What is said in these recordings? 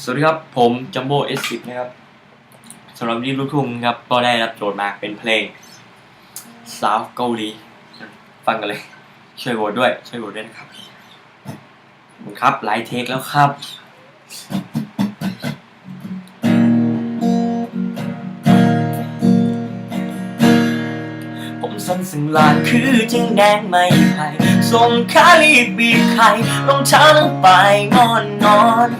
สวัสดีครับ ผมจัมโบ้ S10 นะครับสำหรับรีบลูกทุ่งครับ ก็ได้รับโจทย์มาเป็นเพลงสาวเกาหลี ฟังกันเลย ช่วยโหวตด้วย ช่วยโหวตด้วยนะครับขอบคุณครับหลายเทคแล้วครับผมสั้นสึงลานคือจึงแดงไม่ไผ่ส่งขาลีบบีบไข่ลงเช้าลงไปงอนนอน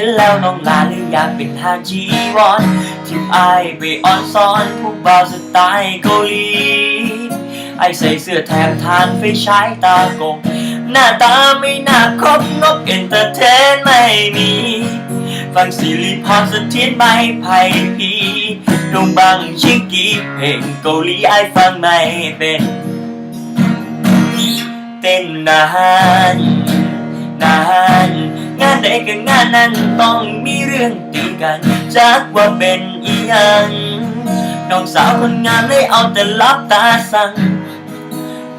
ห็นแล้วน้องลาเลยอยากเป็นทาจีวอนทิมอายไปออนซ้อนผู้บ่าวสไตล์เกาหลีไอใส่เสื้อแถมทานไฟฉายตากงหน้าตาไม่น่าคบนกเอนเตอร์เทนไม่มี ฟังซีรีส์พรสะเทียนไม่ไพ่พีดงบังชิงกีเพลงเกาหลีไอฟังไม่เป็น เต้นนานนาน ใดกับงานนั้นต้องมีเรื่องตีกันจากว่าเป็นอีหยังน้องสาวคนงานเลยเอาแต่ลับตาสั่ง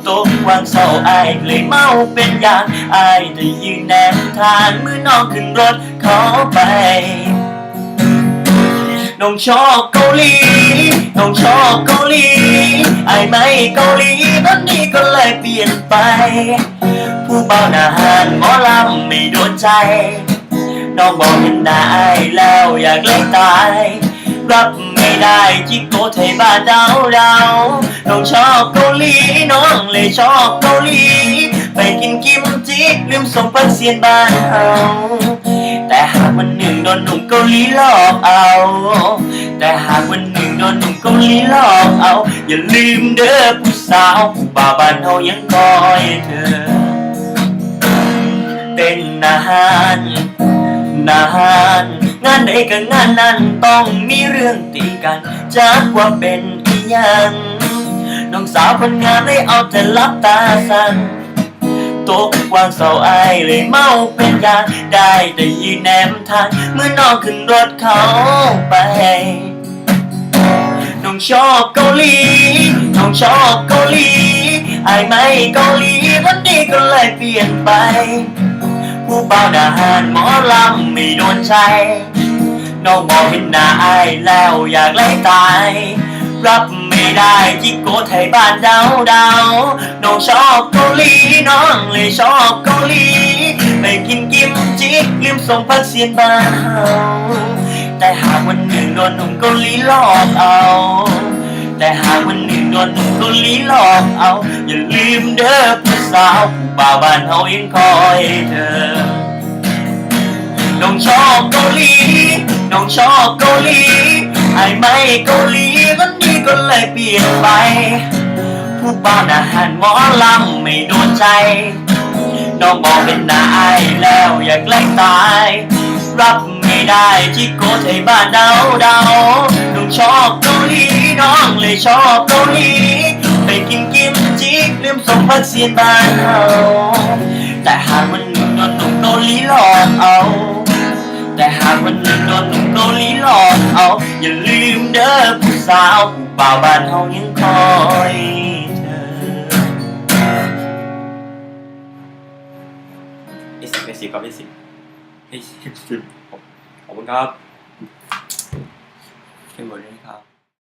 ตกวันเสาร์อายเลยเมาเป็นอย่างอายได้ยืนแนมทานมือน้องขึ้นรถเขาไปน้องชอบเกาหลีน้องชอบเกาหลีไอไม่เกาหลีตอนนี้ก็เลยเปลี่ยนไป เบาหน้าหานหมอลำไม่โดนใจ น้องบอกเห็นหน้าไอ้แล้วอยากเล่นตาย รับไม่ได้จิกโกไทยบ้านดาวดาน้องชอบเกาหลีน้องเลยชอบเกาหลี ไปกินกิมจิลืมส่งปันเสียนบ้านเฮาแต่หากวันหนึ่งโดนหนุ่มเกาหลีหลอกเอา แต่หากวันหนึ่งโดนหนุ่มเกาหลีหลอกเอา อย่าลืมเด้อผู้สาวผู้บ่าวบ้านเฮายังคอยเธอ เป็นนานนานงานใดกับงานนั้นต้องมีเรื่องตีกันจากว่าเป็นอีหยังน้องสาวคนงานได้เอาแต่ลับตาสั่งตกวางเสาไอายเลยเมาเป็นยาได้แต่ยืนแนมทางเมื่อน้องขึ้นรถเขาไปน้องชอบเกาหลีน้องชอบเกาหลีไอไม่เกาหลีวันนี้ก็เลยเปลี่ยนไป ผู้บ่าวหนาหานหมอลำไม่โดนใจน้องมองเห็นหน้าไอายแล้วอยากไล่ตาย รับไม่ได้จิโกไทยบ้านดาวดาวน้องชอบเกาหลีน้องเลยชอบเกาหลีไปกินกิมจิลืมส่งพักเสียนบ้านเฮาแต่หากวันหนึ่งโดนหนุ่มเกาหลีหลอกเอา แต่หากวันหนึ่งโดนหนุ่มเกาหลีหลอกเอา อย่าลืมเด้อผู้สาวผู้บ่าวบ้านเฮายังคอยเธอ น้องชอบเกาหลี น้องชอบเกาหลีไอ้ไม่เกาหลีวันนี้ก็เลยเปลี่ยนไป ผู้บ้านอาหารหมอลำไม่โดนใจ น้องบอกเป็นหน้าไอายแล้วอยากแกล้งตาย รับ ไม่ได้ที่โกไทยบ้านเดาเดาน้องชอบเกาหลีน้องเลยชอบเกาหลีไปกินกิมจิลืมส่งพักเสียนบ้านเฮาแต่หากวันหนึ่งโดนหนุ่มเกาหลีหลอกเอา แต่หากวันหนึ่งโดนหนุ่มเกาหลีหลอกเอา อย่าลืมเด้อผู้สาวผู้บ่าวบ้านเฮายังคอยเธอเอสิบเอสิบครับเอสิบเอสิบ ขอบคุณครับเข้มบทนี้ครับ